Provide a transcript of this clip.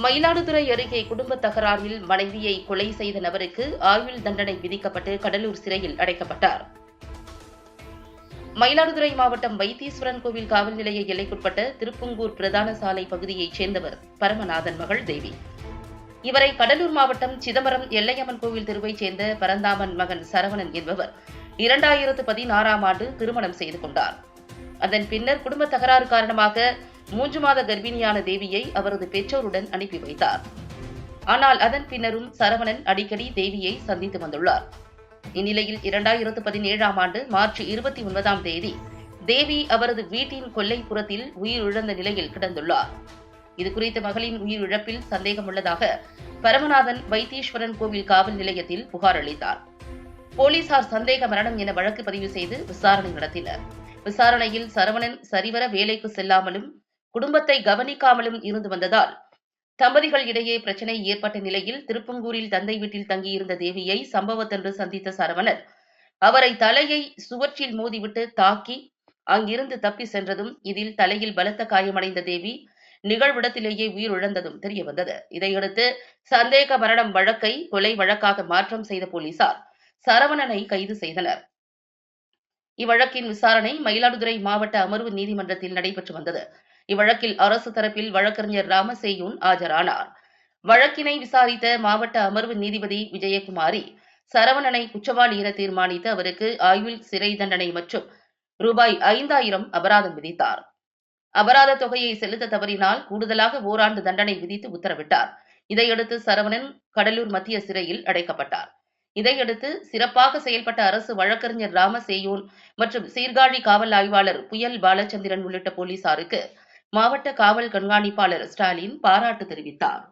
மயிலாடுதுறை அருகே குடும்ப தகராறில் மனைவியை கொலை செய்த நபருக்கு ஆயுள் தண்டனை விதிக்கப்பட்டு கடலூர் சிறையில் அடைக்கப்பட்டார். மயிலாடுதுறை மாவட்டம் வைத்தீஸ்வரன் கோவில் காவல் நிலைய எல்லைக்குட்பட்ட திருப்புங்கூர் பிரதான சாலை பகுதியைச் சேர்ந்தவர் பரமநாதன் மகள் தேவி. இவரை கடலூர் மாவட்டம் சிதம்பரம் எல்லையம்மன் கோவில் தெருவைச் சேர்ந்த பரந்தாமன் மகன் சரவணன் என்பவர் இரண்டாயிரத்து பதினாறாம் ஆண்டு திருமணம் செய்து கொண்டார். அதன் பின்னர் குடும்ப தகராறு காரணமாக மூன்று மாத கர்ப்பிணியான தேவியை அவரது பெற்றோருடன் அனுப்பி வைத்தார். ஆனால் அதன் பின்னரும் சரவணன் அடிக்கடி தேவியை சந்தித்து வந்துள்ளார். இந்நிலையில் இரண்டாயிரத்து பதினேழாம் ஆண்டு மார்ச் இருபத்தி ஒன்பதாம் தேதி தேவி அவரது வீட்டின் கொல்லைப்புறத்தில் உயிரிழந்த நிலையில் கிடந்துள்ளார். இதுகுறித்து மகளின் உயிரிழப்பில் சந்தேகம் உள்ளதாக பரமநாதன் வைத்தீஸ்வரன் கோவில் காவல் நிலையத்தில் புகார் அளித்தார். போலீசார் சந்தேக மரணம் என வழக்கு பதிவு செய்து விசாரணை நடத்தினர். விசாரணையில் சரவணன் சரிவர வேலைக்கு செல்லாமலும் குடும்பத்தை கவனிக்காமலும் இருந்து வந்ததால் தம்பதிகள் இடையே பிரச்சனை ஏற்பட்ட நிலையில் திருப்பங்கூரில் தந்தை வீட்டில் தங்கியிருந்த தேவியை சம்பவத்தன்று சந்தித்த சரவணன் அவரை தலையை சுவற்றில் மோதிவிட்டு தாக்கி அங்கிருந்து தப்பி சென்றதும் இதில் தலையில் பலத்த காயமடைந்த தேவி நிகழ்விடத்திலேயே உயிரிழந்ததும் தெரியவந்தது. இதையடுத்து சந்தேக மரணம் வழக்கை கொலை வழக்காக மாற்றம் செய்த போலீசார் சரவணனை கைது செய்தனர். இவ்வழக்கின் விசாரணை மயிலாடுதுறை மாவட்ட அமர்வு நீதிமன்றத்தில் நடைபெற்று வந்தது. இவ்வழக்கில் அரசு தரப்பில் வழக்கறிஞர் ராமசேயுன் ஆஜரானார். வழக்கினை விசாரித்த மாவட்ட அமர்வு நீதிபதி விஜயகுமாரி சரவணனை குற்றவாளி என தீர்மானித்து அவருக்கு ஆயுள் சிறை தண்டனை மற்றும் ரூபாய் ஐந்தாயிரம் அபராதம் விதித்தார். அபராத தொகையை செலுத்த தவறினால் கூடுதலாக ஓராண்டு தண்டனை விதித்து உத்தரவிட்டார். இதையடுத்து சரவணன் கடலூர் மத்திய சிறையில் அடைக்கப்பட்டார். இதையடுத்து சிறப்பாக செயல்பட்ட அரசு வழக்கறிஞர் ராமசேயோன் மற்றும் சீர்காழி காவல் ஆய்வாளர் புயல் பாலச்சந்திரன் உள்ளிட்ட போலீசாருக்கு மாவட்ட காவல் கண்காணிப்பாளர் ஸ்டாலின் பாராட்டு தெரிவித்தார்.